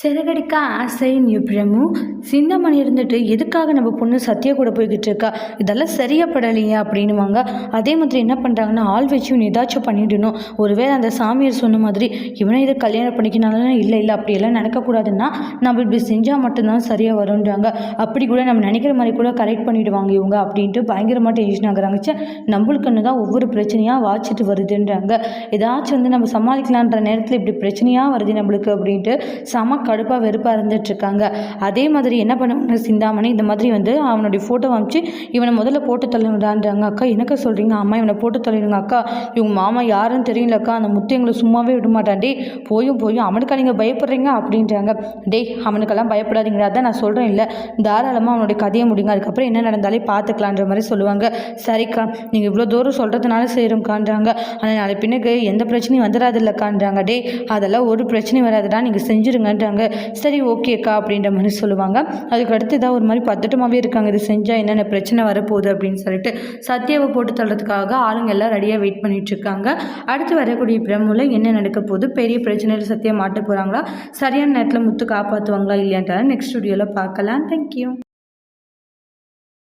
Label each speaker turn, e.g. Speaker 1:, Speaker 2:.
Speaker 1: சிறகடிக்க ஆசை பிரமு. சிந்தமணி இருந்துட்டு எதுக்காக நம்ம பொண்ணு சத்யா கூட போய்கிட்டு இருக்கா? இதெல்லாம் சரியாப்படலையே அப்படின்னுவாங்க. அதே மாதிரி என்ன பண்ணுறாங்கன்னா ஆள் வச்சு இவன் ஏதாச்சும் பண்ணிடணும். ஒருவேளை அந்த சாமியார் சொன்ன மாதிரி இவனை இதை கல்யாணம் பண்ணிக்கனாலும் இல்லை இல்லை அப்படியெல்லாம் நடக்கக்கூடாதுன்னா நம்ம இப்படி செஞ்சால் மட்டும்தான் சரியாக வரும்ன்றாங்க. அப்படி கூட நம்ம நினைக்கிற மாதிரி கூட கரெக்ட் பண்ணிடுவாங்க இவங்க அப்படின்ட்டு பயங்கரமாக டென்ஷன் ஆகுறாங்க. சே நம்மளுக்குன்னு தான் ஒவ்வொரு பிரச்சனையாக வாச்சிட்டு வருதுன்றாங்க. ஏதாச்சும் வந்து நம்ம சமாளிக்கலான்ற நேரத்தில் இப்படி பிரச்சனையாக வருது நம்மளுக்கு அப்படின்ட்டு சமக்க கடுப்பாக வெறுப்பாக இருந்துட்டுருக்காங்க அதே மாதிரி என்ன பண்ணுவாங்க சிந்தாமணி இந்த மாதிரி வந்து அவனுடைய ஃபோட்டோ அமைச்சு இவனை முதல்ல போட்டு தள்ளுடான்றாங்க அக்கா எனக்கு சொல்கிறீங்க அம்மா இவனை போட்டு தள்ளிடுங்க அக்கா. இவங்க மாமா யாருன்னு தெரியலக்கா. அந்த முத்து எங்களை சும்மாவே விட மாட்டான் டே போயும் போயும். அவனுக்கா நீங்கள் பயப்படுறீங்க? அப்படின்றாங்க. டேய் அவனுக்கெல்லாம் பயப்படாதீங்க அதான் நான் சொல்கிறேன் இல்லை. தாராளமாக அவனுடைய கதையை முடிங்க. அதுக்கப்புறம் என்ன நடந்தாலே பார்த்துக்கலான்ற மாதிரி சொல்லுவாங்க. சரிக்கா நீங்கள் இவ்வளோ தூரம் சொல்கிறதுனால செய்கிறோம்க்கான்றாங்க ஆனால் நாளை பின்னுக்கு எந்த பிரச்சனையும் வந்துடாது இல்லைக்கான்றாங்க. டே அதெல்லாம் ஒரு பிரச்சனையும் வராதுடா. நீங்கள் செஞ்சுருங்கன்றாங்க. சரி ஓகேக்கா அப்படின்ற மாதிரி சொல்லுவாங்க. அதுக்கு அடுத்து ஏதாவது ஒரு மாதிரி பதட்டமாகவே இருக்காங்க. இது செஞ்சால் என்னென்ன பிரச்சனை வரப்போகுது? அப்படின்னு சொல்லிட்டு சத்யாவை போட்டு தள்ளுறதுக்காக ஆளுங்க எல்லாம் ரெடியாக வெயிட் பண்ணிட்டு இருக்காங்க. அடுத்து வரக்கூடிய பிரமுல என்ன நடக்க போகுது? பெரிய பிரச்சனையில் சத்தியம் மாட்ட போகிறாங்களா சரியான நேரத்தில் முத்து காப்பாற்றுவாங்களா இல்லையான்றால நெக்ஸ்ட் ஸ்டுடியோவில் பார்க்கலாம். தேங்க்யூ